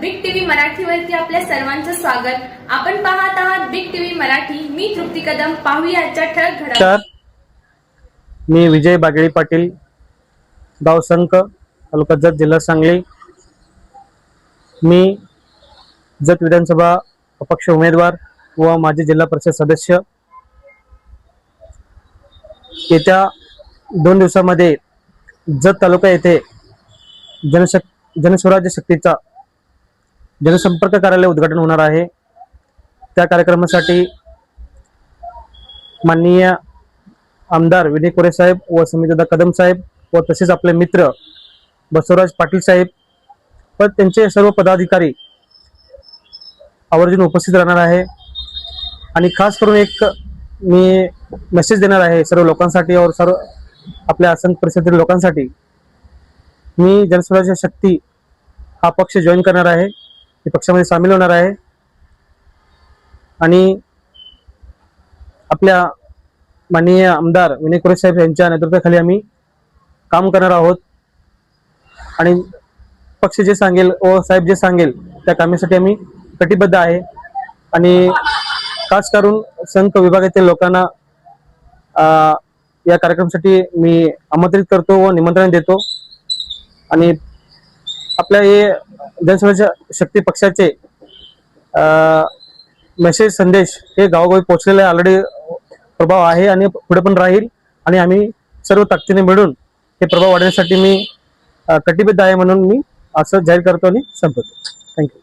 Big TV मराठीवरती आपल्या सर्वांचं स्वागत. आपण पाहत आहात बिग टीव्ही मराठी. मी तृप्ती कदम. पाहूया आजच्या ठळक घडामोडी. मी विजय बागळी पाटील. गाव संक तालुका जत जिल्हा सांगली. मी जत विधानसभा अपक्ष उमेदवार व माजी जिल्हा परिषद सदस्य. येत्या दोन दिवसामध्ये जत तालुका येथे जनशक् जनस्वराज्य शक्तीचा जनसंपर्क कार्यालय उद्घाटन होणार आहे. त्या कार्यक्रमासाठी माननीय आमदार विनय कोरे साहेब व समितदा कदम साहेब व तसेच आपले मित्र बसवराज पाटील साहेब व त्यांचे सर्व पदाधिकारी आवर्जून उपस्थित राहणार आहे. आणि खास करून एक मी मेसेज देणार आहे सर्व लोकांसाठी और सर्व आपल्या आसन परिषदेतील लोकांसाठी. मी जनस्वराज्य शक्ती हा पक्ष जॉईन करणार आहे. मी पक्षामध्ये सामील होणार आहे. आणि आपल्या माननीय आमदार विनय कुरे साहेब यांच्या नेतृत्वाखाली आम्ही काम करणार आहोत. आणि पक्ष जे सांगेल व साहेब जे सांगेल त्या कामासाठी आम्ही कटिबद्ध आहे. आणि खास करून संघ विभागातील लोकांना या कार्यक्रमासाठी मी आमंत्रित करतो व निमंत्रण देतो. आणि आपल्या हे जनसमाज शक्ती पक्षाचे मेसेज संदेश हे गावोगावी पोहोचलेले ऑलरेडी प्रभाव आहे आणि पुढे पण राहील. आणि आम्ही सर्व ताकदीने मिळून हे प्रभाव वाढवण्यासाठी मी कटिबद्ध आहे म्हणून मी असं जाहीर करतो आणि संपवतो. थँक्यू